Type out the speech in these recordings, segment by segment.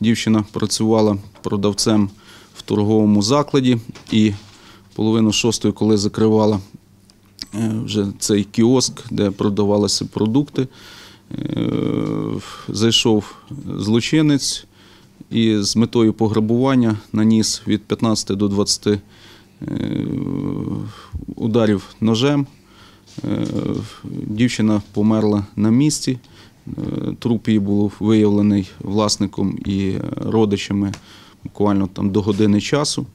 Дівчина працювала продавцем в торговому закладі і половину шостої, коли закривала е, вже цей кіоск, де продавалися продукти, е, зайшов злочинець і з метою пограбування наніс від 15 до 20 е, ударів ножем. Дівчина померла на місці. Е, Труп її був виявлений власником і е, родичами буквально там до години часу.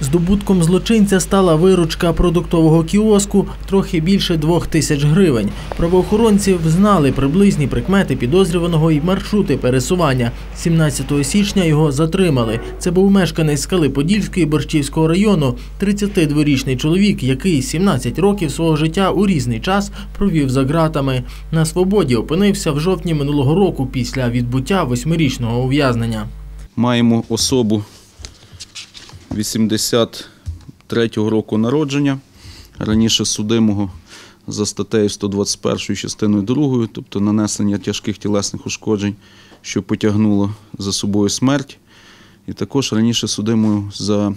Здобутком злочинця стала виручка продуктового кіоску трохи більше двох тисяч гривень. Правоохоронці знали приблизні прикмети підозрюваного і маршрути пересування. 17 січня його затримали. Це був мешканець скали Подільської Борщівського району, 32-річний чоловік, який 17 років свого життя у різний час провів за ґратами. На свободі опинився в жовтні минулого року після відбуття восьмирічного ув'язнення. Маємо особу 83-го року народження, раніше судимого за статтею 121 частиною 2, тобто нанесення тяжких тілесних ушкоджень, що потягнуло за собою смерть. І також раніше судимою за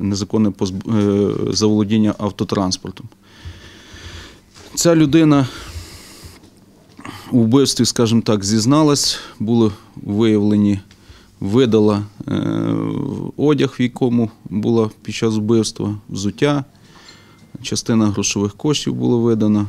незаконне е, заволодіння автотранспортом. Ця людина у вбивстві, скажімо так, зізналась, були виявлені, видала е, одяг, в якому була під час вбивства, взуття, частина грошових коштів була видана,